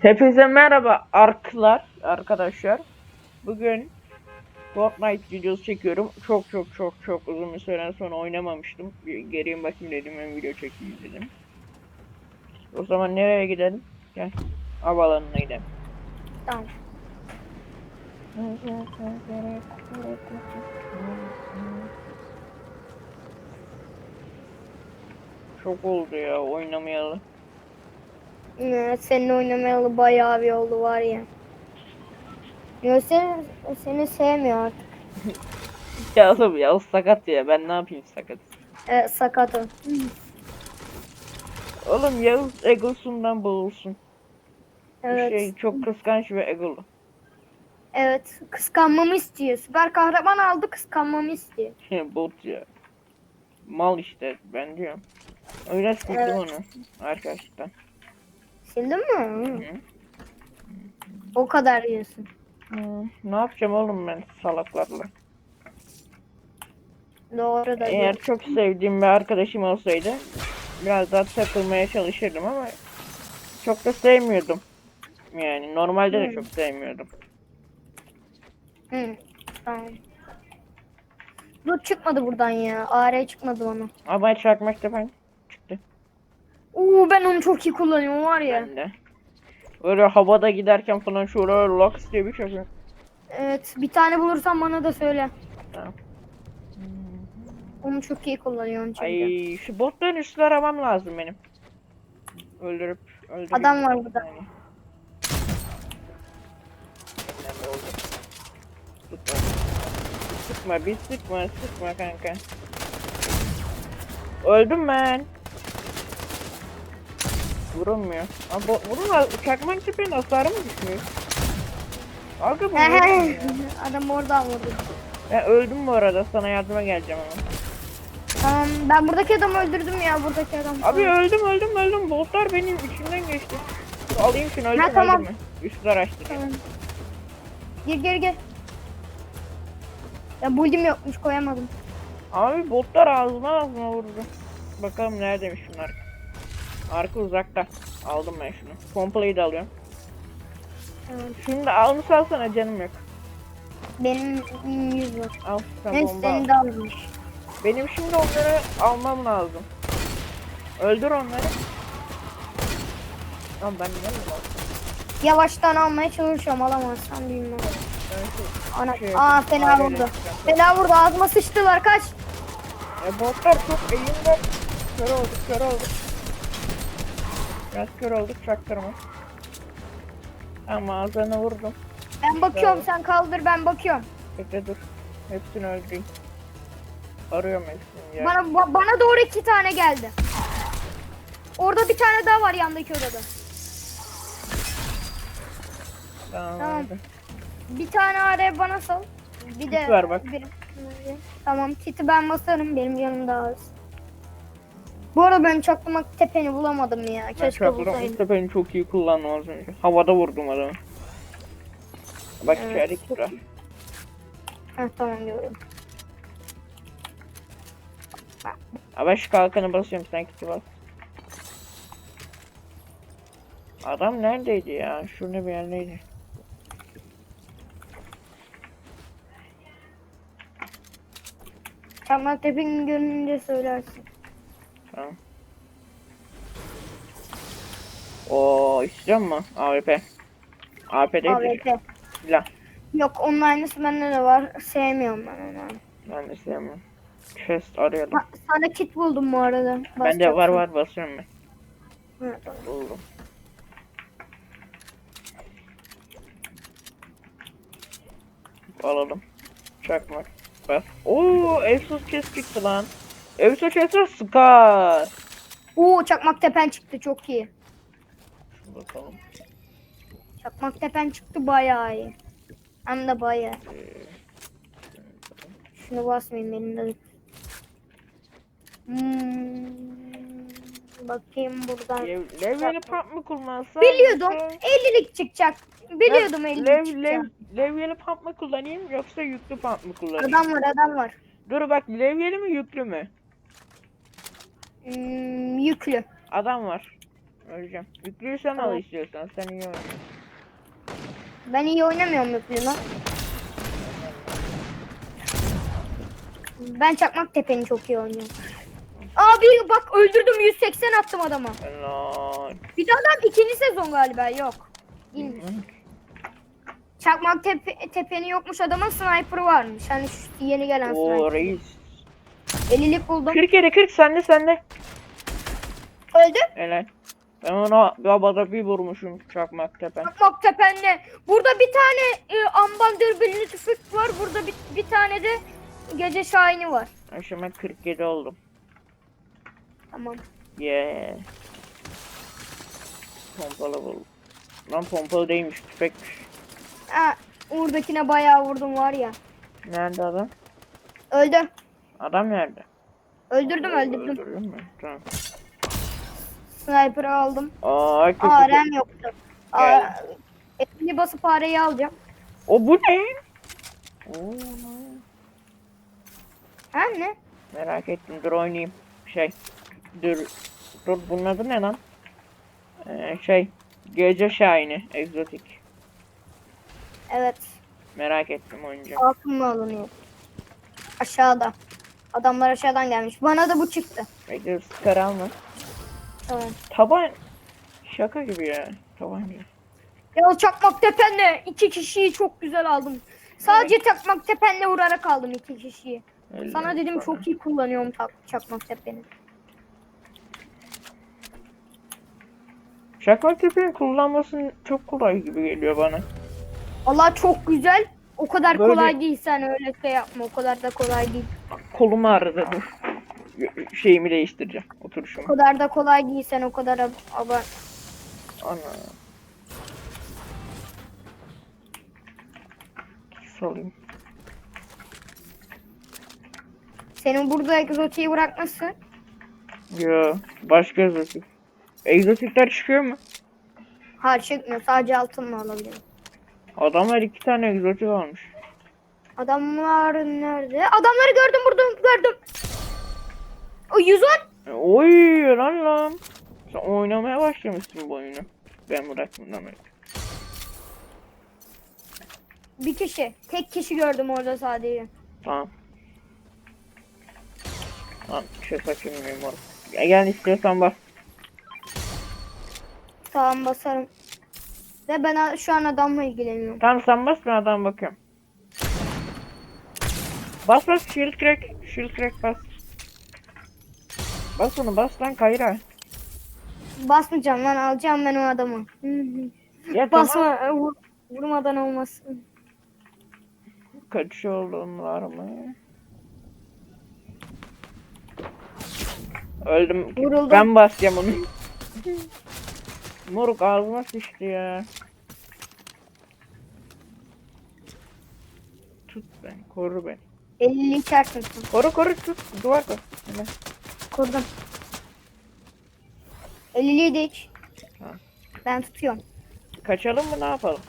Hepinize merhaba arklar arkadaşlar. Bugün Fortnite videosu çekiyorum. Çok çok çok çok uzun bir süre sonra oynamamıştım. Bir geriye bakayım dedim ben video çekeyim dedim. O zaman nereye gidelim? Gel. Havalanına gidelim. Tamam. Çok oldu ya oynamayalı. Evet, seninle oynamayalı bayağı bir oldu var ya. Yo seni, sevmiyor artık. Ya oğlum ya o sakat ya ben ne yapayım sakat. Evet, sakatım. Oğlum Yağız egosundan boğulsun. Evet. Şey çok kıskanç ve egolu. Evet, kıskanmamı istiyor. Süper kahraman aldı, kıskanmamı istiyor. Bot ya. Mal işte ben diyorum. Öyle sildim Evet. onu arkadaşlar. Sildin mi? Hı. O kadar diyorsun. Hı, Ne yapacağım oğlum ben salaklarla? Doğru da. Eğer çok sevdiğim bir arkadaşım olsaydı biraz daha takılmaya çalışırdım ama çok da sevmiyordum. Yani normalde de Hı. çok sevmiyordum. Hı. Tamam. Dur çıkmadı buradan ya. AR çıkmadı bana. Ama çakmak ben çıktı Oo ben onu çok iyi kullanıyorum var ya. ben de. Böyle havada giderken falan şuraya lock diye bir şey. Evet, bir tane bulursan bana da söyle. Tamam. Onu çok iyi kullanıyorum çünkü. Ay şu botların üstüne aramam lazım benim. Öldürüp öldürüp. Adam var burada. Yani. Sıkma. Sıkma bir sıkma sıkma kanka. Öldüm ben. Vurulmuyor. Ama bo- vurun çakmak tepenin hasarı mı düşmüyor? Aga bu. Adam oradan vurdu. Ben öldüm bu arada sana yardıma geleceğim ama. Tamam ben buradaki adamı öldürdüm ya buradaki adam. Abi öldüm öldüm öldüm. Botlar benim içimden geçti. Alayım şunu öldüm Ha, tamam. öldüm? Üstü araştırayım. Tamam. Gir gir gir. Ya buldum yokmuş koyamadım. Abi botlar ağzıma ağzıma vurdu. Bakalım neredeymiş şunlar. Arka uzakta. Aldım ben şunu. Pompayı da alıyorum. Evet. Şimdi almış alsana canım yok. Benim 100 var. Al sen Evet bomba al. de almış. Benim şimdi onları almam lazım. Öldür onları. Lan ben ne Yavaştan almaya çalışıyorum alamazsam bilmem. Ana, Şey, aa fena vurdu. Fena vurdu ağzıma sıçtılar kaç. E botlar çok eğimde. Kör olduk kör olduk. Biraz kör olduk çaktırma. Ama ağzına vurdum. Ben bakıyorum sen kaldır ben bakıyorum. Bekle dur. Hepsini öldüreyim. Arıyorum hepsini ya. Bana ba- bana doğru iki tane geldi. Orada bir tane daha var yandaki odada. Tamam. Tamam. hadi. Bir tane AR bana sal. Bir de Kit ver bak. bir- Tamam kiti ben basarım benim yanımda az. Bu arada ben çakmak tepeni bulamadım ya. Ben Keşke çakırım. bulsaydım. Mustafa'yı çok iyi kullandım az önce. Havada vurdum adamı. Bak Evet, içeri kira. Heh, tamam diyorum. Ha ben şu kalkanı basıyorum sen kiti bas. Adam neredeydi ya? Şurada bir yerdeydi. Çakmak tepeni görünce söylersin. Tamam. Oo istiyor mu? AWP. AWP değil de AWP. silah. Yok onun aynısı bende de var. Sevmiyorum ben onu. Ben de sevmiyorum. Chest arıyordum. Ha, sana kit buldum bu arada. Bende var var basıyorum ben. Tamam. Buldum. Alalım. Çakmak. Bas. Oo, Efsos chest çıktı lan. Efsos chest Scar. Oo çakmak tepen çıktı çok iyi. Şuna bakalım. Çakmak tepen çıktı bayağı iyi. Hem de bayağı. Ee, Şunu basmayayım elimde. Hmm, bakayım buradan. lev, levyeli pump mı kullansam? Biliyordum yoksa- 50'lik çıkacak. Biliyordum Lev, 50'lik lev, çıkacak. levyeli pump mı kullanayım yoksa yüklü pump mı kullanayım? Adam var adam var. Dur bak levyeli mi yüklü mü? Hmm, yüklü. Adam var. Öleceğim. Yüklüyü sen al Tamam. istiyorsan. Sen iyi oyna. Ben iyi oynamıyorum Müslüman. Ben Çakmak Tepe'ni çok iyi oynuyorum. Abi bak öldürdüm 180 attım adama. Helal. Bir de adam ikinci sezon galiba yok. Bilmiyorum. Çakmak tepe, tepeni yokmuş adamın sniper'ı varmış. Hani şu yeni gelen Oo sniper. reis. 50'lik buldum. 40 yere 40 sende sende. Öldü. Helal. Ben ona babada bir vurmuşum çakmak tepen. Çakmak tepenle. Burada bir tane e, amban dürbünlü tüfek var. Burada bir, bir tane de gece şahini var. Akşam ben 47 oldum. Tamam. Yeah. Pompalı buldum. Lan pompalı değilmiş tüfekmiş. Ha, Uğur'dakine bayağı vurdum var ya. Nerede adam? Öldü. Adam nerede? Öldürdüm öldürdüm. Tamam. Sniper'ı aldım. Aa kötü. Aa rem yoktu. Aa, Gel. elini basıp fareyi alacağım. O bu ne? Oo, Ha ne? merak ettim. Dur oynayayım. Şey. Dur. Dur bunun adı ne lan? Ee, şey. Gece Şahini. Egzotik. Evet. Merak ettim oynayacağım. Altın mı alınıyor? Aşağıda. Adamlar aşağıdan gelmiş. Bana da bu çıktı. Bekle sıkar alma. Tamam. Taban. Şaka gibi ya. Tabanca. Ya çakmak tepenle iki kişiyi çok güzel aldım. Sadece çakmak tepenle vurarak aldım iki kişiyi. Sana Elli dedim sonra. çok iyi kullanıyorum çakmak tepeni. Şakmak tepenin kullanması çok kolay gibi geliyor bana. Allah çok güzel. O kadar Böyle- kolay değil sen öyle şey yapma. O kadar da kolay değil. Kolum ağrıdı dur. Şeyimi değiştireceğim. O Oturuşumu. kadar da kolay değil sen o kadar ab- abart. Ana. Salayım. Senin burada egzotiği bırakması. Yo. Başka egzotik. Egzotikler çıkıyor mu? Hayır çıkmıyor. Sadece altınla alabilirim. Adamlar iki tane egzotik almış. Adamlar nerede? Adamları gördüm burada gördüm. O 110. E, Oy lan lan. Sen oynamaya başlamışsın bu oyunu. Ben bıraktım lan öyle. Bir kişi. Tek kişi gördüm orada sadece. Tamam. Şey saçım memur. Ya gel istiyorsan bak. Tamam basarım. Ve ben şu an adamla ilgileniyorum. Tamam sen bas ben adam bakıyorum. Bas bas shield crack. Shield crack bas. Bas onu bas lan kayra. Basmayacağım lan alacağım ben o adamı. Ya tamam. Basma e, vur, vurmadan olmasın. Kaç olduğun var mı? Öldüm. Vuruldum. Ben basacağım onu. Moruk ağzıma sıçtı ya. Tut beni, koru beni. 50'li içersin sen. Koru koru tut, duvar koy. Hemen. Kurdum. 50'liyi de iç. Tamam. Ben tutuyorum. Kaçalım mı ne yapalım?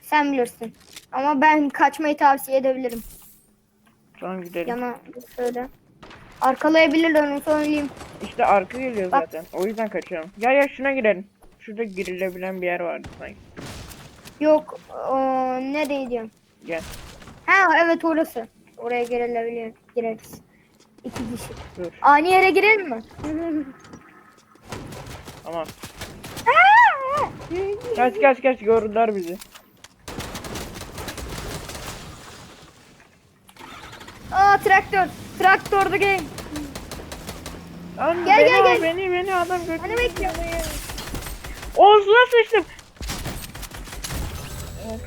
Sen bilirsin. Ama ben kaçmayı tavsiye edebilirim. Tamam gidelim. Yana şöyle. Arkalayabilirler onu söyleyeyim. İşte arka geliyor Bak. zaten. O yüzden kaçalım. Gel ya şuna girelim. Şurada girilebilen bir yer vardı sanki. Yok o, nereye diyorum. Gel. Ha evet orası. Oraya girilebilir. Gireriz. İki kişi. Dur. Ani yere girelim mi? Tamam. Kaç kaç kaç gördüler bizi. Aa traktör. Traktör the game. Lan Gel, beni gel, al, gel. Beni beni adam götür. Hani bekliyorum. Omzuna sıçtım.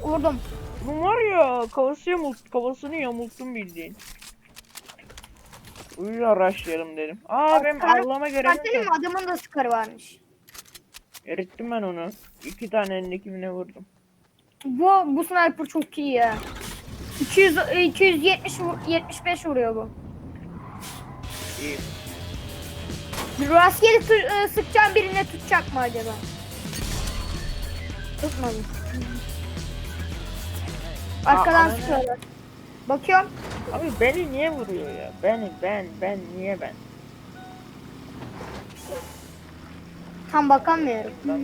Vurdum. Bu var ya kafası yamult, kafasını yamulttum bildiğin. Uyuyor araştıralım dedim. Aa benim avlama mi? yok. Adamın da skarı varmış. Erittim ben onu. İki tane elindekine vurdum. Bu bu sniper çok iyi ya. 200 e, 270 vur- 75 vuruyor bu. İyi. Rastgele tı- e, sıkacağım birine tutacak mı acaba? Tutmadı. Arkadan ananı. sıkıyorlar. Bakıyorum. Abi beni niye vuruyor ya? Beni ben ben niye ben? Tam bakamıyorum. Bana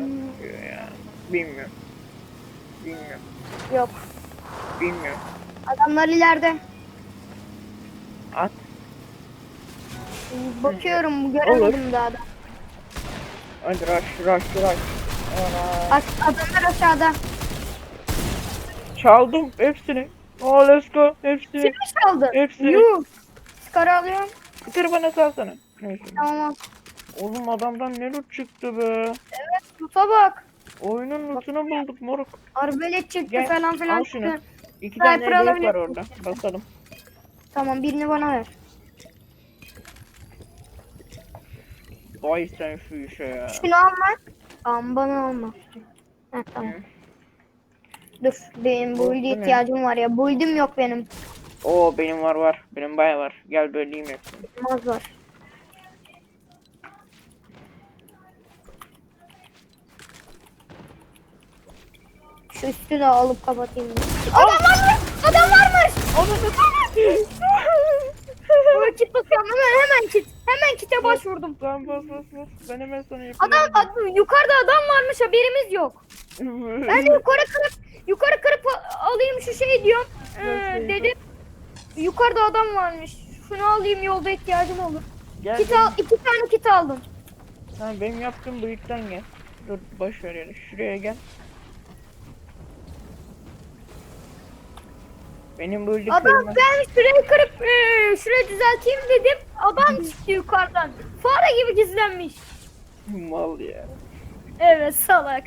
ya. Bilmiyorum. Bilmiyorum. Yok. Bilmiyorum. Adamlar ileride. At. Bakıyorum göremedim daha da. Hadi rush rush rush. Ana. Aş- adamlar aşağıda. Çaldım hepsini. Oh let's go. Hepsini. Kim çaldı? Hepsini. Yuh. Skar alıyorum. Bitir bana salsana. Neyse. Tamam. Oğlum adamdan ne loot çıktı be. Tuta bak. Oyunun lootunu bulduk moruk. Arbelet çıktı Gel, falan filan al şunu. çıktı. İki Sniper tane hedef var alabilir orada. Basalım. Tamam birini bana ver. Vay sen şu işe ya. Şunu alma. Tamam bana alma. Heh, tamam. Hı. Dur benim Bu- build bu ne? ihtiyacım var ya. Build'im yok benim. Oo benim var var. Benim baya var. Gel böleyim hepsini. Az var. Şu üstü de alıp kapatayım. Adam varmış! Adam varmış! Böyle kit basıyorum hemen hemen kit. Hemen kite başvurdum. Tamam bas bas bas. Ben hemen sana Adam, yapıyorum. adam yukarıda adam varmış haberimiz yok. Ben de yukarı kırıp yukarı kırıp alayım şu şey diyorum. Ee, dedim. Yukarıda adam varmış. Şunu alayım yolda ihtiyacım olur. Gel. Kit al, iki tane kit aldım. Tamam benim yaptığım bu ilkten gel. Dur boş ver yani. Şuraya gel. Benim bu Adam ben şurayı kırıp ee, şurayı düzelteyim dedim. Adam çıktı yukarıdan. Fare gibi gizlenmiş. mal ya. Evet salak.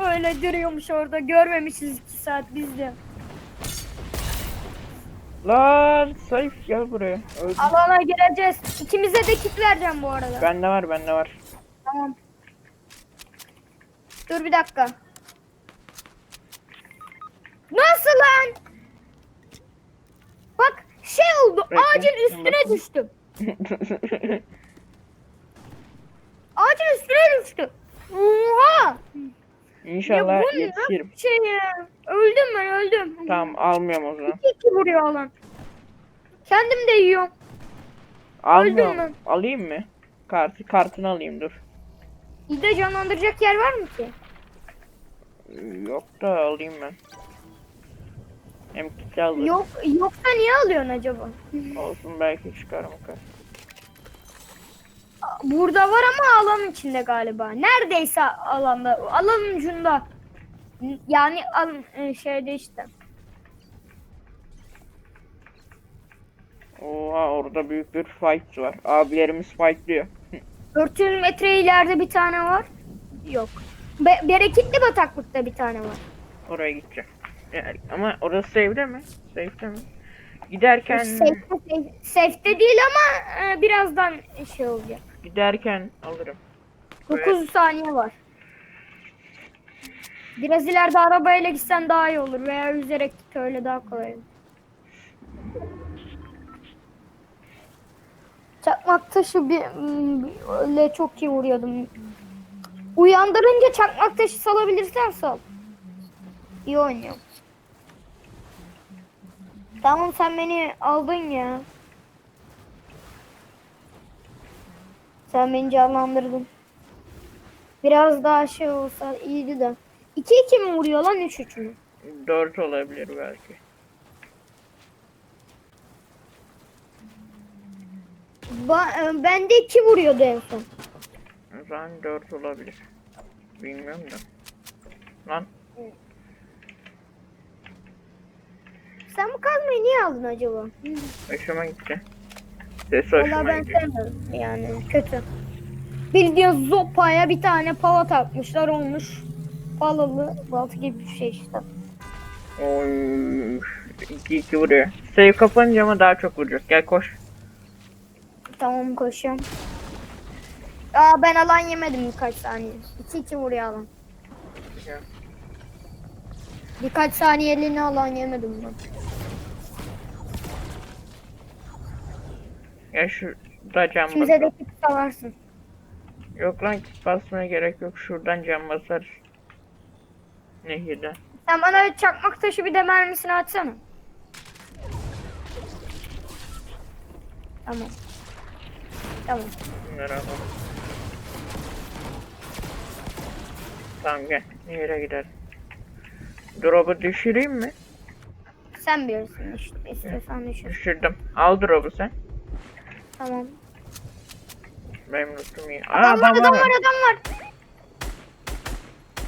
Öyle duruyormuş orada. Görmemişiz iki saat biz de. Lan Sayf gel buraya. Öldüm. Alana gireceğiz. İkimize de kit vereceğim bu arada. Bende var bende var. Tamam. Dur bir dakika. Nasıl lan? Bak şey oldu. Bekle, Ağacın üstüne bakayım. düştüm. Ağacın üstüne düştüm. Oha! İnşallah Ya yetişirim. Şey ya, öldüm ben öldüm. Tamam almıyorum o zaman. İki iki vuruyor lan. Kendim de yiyorum. Almıyorum. mü? Alayım mı? Kartı kartını alayım dur. Bir de canlandıracak yer var mı ki? Yok da alayım ben. Hem kiti alırım. Yok, yoksa niye alıyorsun acaba? Olsun belki çıkarım o kadar. Burada var ama alanın içinde galiba. Neredeyse alanda. Alanın ucunda. Yani alan, e, şeyde işte. Oha orada büyük bir fight var. Abilerimiz fightlıyor. 400 metre ileride bir tane var. Yok. Be- bereketli bataklıkta bir tane var. Oraya gideceğim. Yani, ama orası safe'de mi? Safe'de mi? Giderken Safe'de, safe- safe'de değil ama e, birazdan şey olacak. Giderken alırım. 9 saniye var. Biraz ileride arabayla gitsen daha iyi olur veya yüzerek git öyle daha kolay olur. Çakmak taşı bir hmm, öyle çok iyi vuruyordum. Uyandırınca çakmak taşı salabilirsen sal. İyi oynuyorum. Tamam sen beni aldın ya. Sen beni canlandırdın. Biraz daha şey olsa iyiydi de. 2-2 mi vuruyor lan 3-3 mü? 4 olabilir belki. Ba- e, ben de 2 vuruyordu en son. O zaman 4 olabilir. Bilmiyorum da. Lan Sen bu kazmayı niye aldın acaba? hoşuma gitti. Ses Valla ben sevmiyorum yani kötü. Bildiğin zopaya bir tane pala takmışlar olmuş. Palalı baltı gibi bir şey işte. Oy 2-2 vuruyor. Save kapanınca ama daha çok vuracak. Gel koş. Tamam koşuyorum. Aa ben alan yemedim birkaç saniye. 2-2 vuruyor alan. Birkaç saniyeliğine alan yemedim ben. Gel şurada cam basalım. de kit savarsın. Yok lan kit basmaya gerek yok. Şuradan cam basarız. Nehirden. Sen bana çakmak taşı bir de mermisini atsana. Tamam. Tamam. Alalım. Tamam gel. Yere gidelim. Drop'u düşüreyim mi? Sen bilirsin işte. İstiyorsan düşün. Düşürdüm. Al drop'u sen. Tamam. Benim lootum iyi. Aa, Adam var adam adam var. adam var.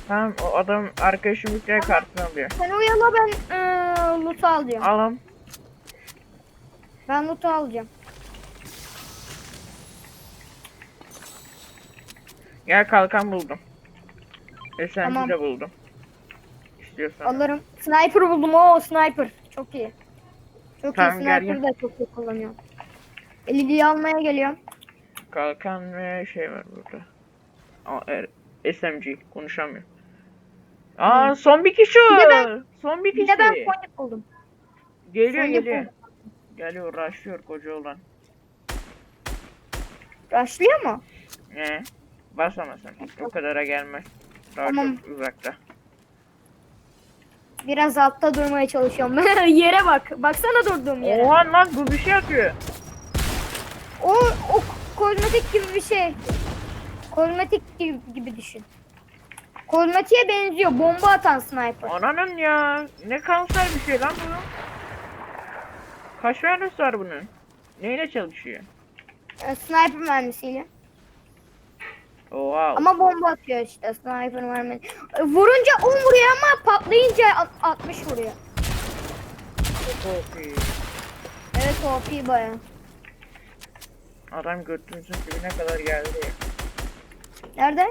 Tamam o adam arkadaşım yükleyen kartını alıyor. Sen uyala ben eee loot'u alacağım. Alam. Ben loot'u alacağım. Gel kalkan buldum. SMG Tamam. de buldum. İstiyorsan. Alırım. Sniper buldum. O sniper. Çok iyi. Çok Tamam, iyi. gel, Sniper'ı gel. da çok iyi kullanıyorum. LED'yi almaya geliyorum. Kalkan ve şey var burada. Aa, er, SMG konuşamıyorum. Aa son bir kişi Bir de ben- Son bir Bir kişi. de ben point buldum. Geliyor Son geliyor. buldum. Geliyor rushlıyor koca olan. Rushlıyor mu? Ne? Basama sen. O kadara gelmez. Daha Tamam. çok uzakta. Biraz altta durmaya çalışıyorum. yere bak. Baksana durduğum yere. Oha lan bu bir şey atıyor. O, o kozmetik gibi bir şey. Kozmetik gibi, gibi düşün. Kozmetiğe benziyor. Bomba atan sniper. Ananın ya. Ne kanser bir şey lan bu. Kaç mermisi var bunun? Neyle çalışıyor? Ee, Sniper mermisiyle. Oha. Ama bomba atıyor işte sniper mermi. Ee, Vurunca 10 vuruyor ama patlayınca alt- 60 vuruyor. Çok iyi. Evet OP baya. Adam götümüzün dibine kadar geldi. Nerede?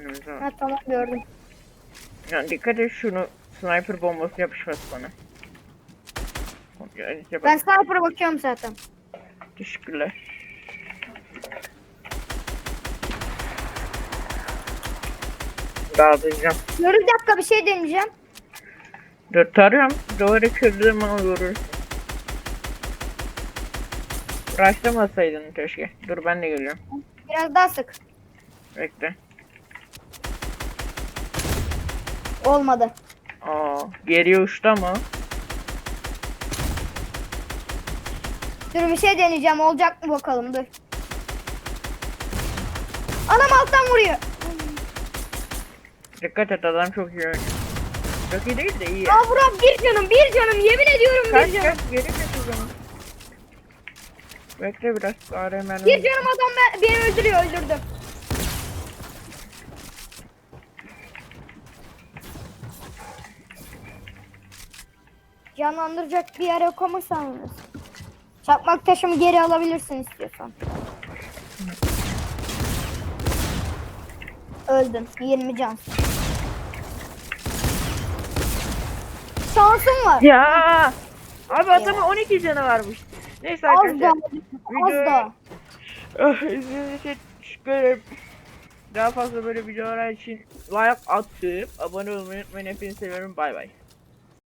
Önümüze. Ha tamam gördüm. Ya dikkat et şunu sniper bombası yapışmaz bana. Ya, işte bak, Ben sniper'a bakıyorum zaten. Teşekkürler. Dağıtacağım. Dur bir dakika bir şey deneyeceğim. Dur tarıyorum. Duvarı kırdığım an vurursun. Rushlamasaydın keşke. Dur ben de geliyorum. Biraz daha sık. Bekle. Olmadı. Aa, geriye uçtu ama. Dur bir şey deneyeceğim. Olacak mı bakalım dur. Adam alttan vuruyor. Dikkat et adam çok iyi oynuyor. Çok iyi değil de iyi. Aa Burak bir canım bir canım yemin ediyorum Kaç bir canım. kaç geri kaç o zaman. Bekle biraz. Araya mermi. Bir canım adam ben, beni öldürüyor öldürdüm. Canlandıracak bir yer yok ama sanırız. Çakmak taşımı geri alabilirsin istiyorsan. Öldün. 20 can. Şansın var. Ya. Abi adamın 12 canı varmış. Neyse Az arkadaşlar. Az da. Ah, İzlediğiniz için teşekkür. Daha fazla böyle videolar için like atıp abone olmayı unutmayın. Hepinizi seviyorum. Bay bay.